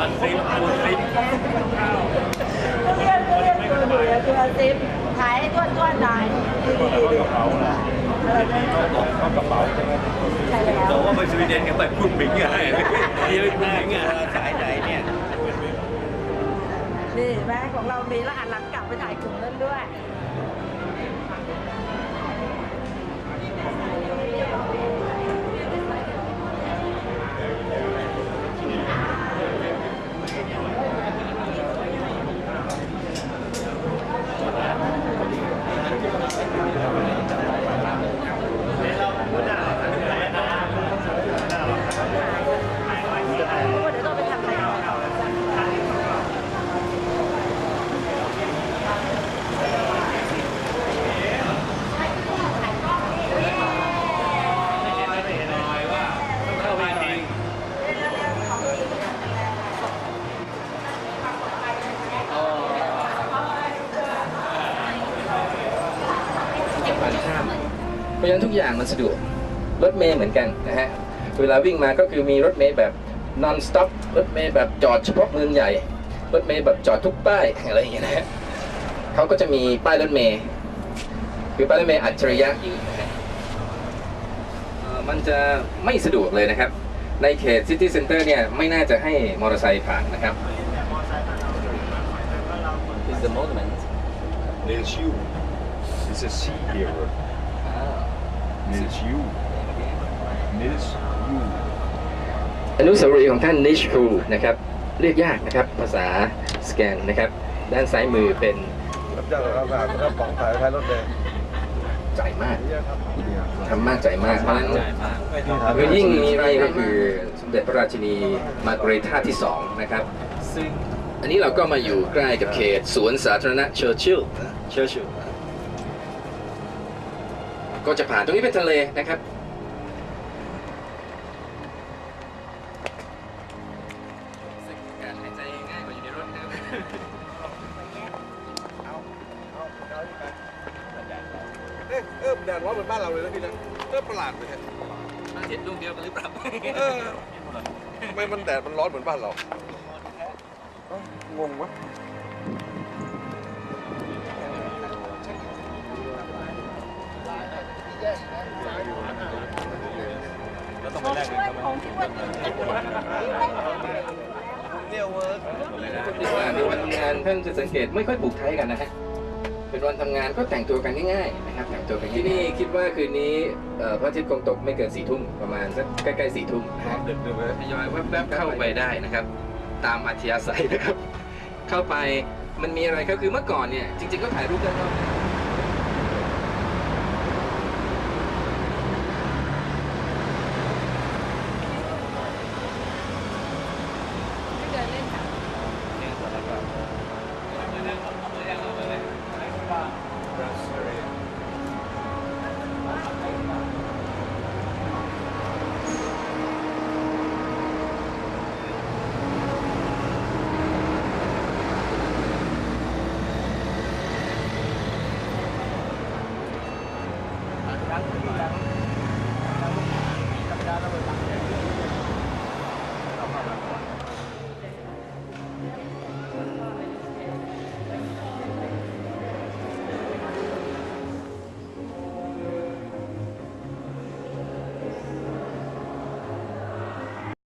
อันซิมอันซิมก็เรียกก็เรียกตัวหนูอะตัวซิปถ่ายให้ทั่วทั่วๆหน่อยกระเป๋านะเขากระเป๋าใช่ไหมใช่แล้วบอกว่าไปสวีเดนกันไปพุ่งปิงไงเยอะมากไงสายไหนเนี่ยนี่แม่ของเรามีแล้วหันหลังกลับไปถ่ายกลุ่มนั้นด้วย เพราะฉะนั้นทุกอย่างมันสะดวกรถเมย์เหมือนกันนะฮะเวลาวิ่งมาก็คือมีรถเมย์แบบ non stop รถเมย์แบบจอดเฉพาะเมืองใหญ่ รถเมย์แบบจอดทุกป้ายอะไรอย่างเงี้ยนะฮะเขาก็จะมีป้ายรถเมย์คือป้ายรถเมย์อัจฉริยะอยู่นะฮะมันจะไม่สะดวกเลยนะครับ ในเขตซิตี้เซ็นเตอร์เนี่ยไม่น่าจะให้มอเตอร์ไซค์ผ่านนะครับ Is the monument Nils Yu It's a sea hero Nils Yu Nils Yu อนุสาวรีย์ของท่านนิชครูนะครับ เรียกยากนะครับ ภาษาสแกนนะครับ ด้านซ้ายมือเป็นรับจ้างเราผ่านรับของขายท้ายรถเลยจ่ายมากทำมากจ่ายมากเพราะฉะนั้นที่ทำคือยิ่งมีไรก็คือสมเด็จพระราชินีมาร์กาเรตาที่สองนะครับ ซึ่งอันนี้เราก็มาอยู่ใกล้กับเขตสวนสาธารณะเชอร์ชิลเชอร์ชิล ก็จะผ่านตรงนี้เป็นทะเลนะครับการหายเอ๊ะเออแดดร้อนเหมือนบ้านเราเลยนะพี่นะเออประหลาดเลยเนี่ยอาทิตย์ดวงเดียวกันหรือเปล่าเออทำไมมันแดดมันร้อนเหมือนบ้านเราเอ้างงวะ ช่วยของช่วยเนี่ยเวิร์กในวันทำงานท่านจะสังเกตไม่ค่อยผูกไทยกันนะฮะเป็นวันทำงานก็แต่งตัวกันง่ายๆนะครับแต่งตัวกันที่นี่คิดว่าคืนนี้เอ่อพระอาทิตย์คงตกไม่เกินสี่ทุ่มประมาณสักใกล้ๆสี่ทุ่มนะฮะดึกดึกเลยทยอยแวบๆเข้าไปได้นะครับ ตามอัธยาศัยนะครับ เข้าไปมันมีอะไรก็คือเมื่อก่อนเนี่ยจริง ๆก็ถ่ายรูปได้รอบ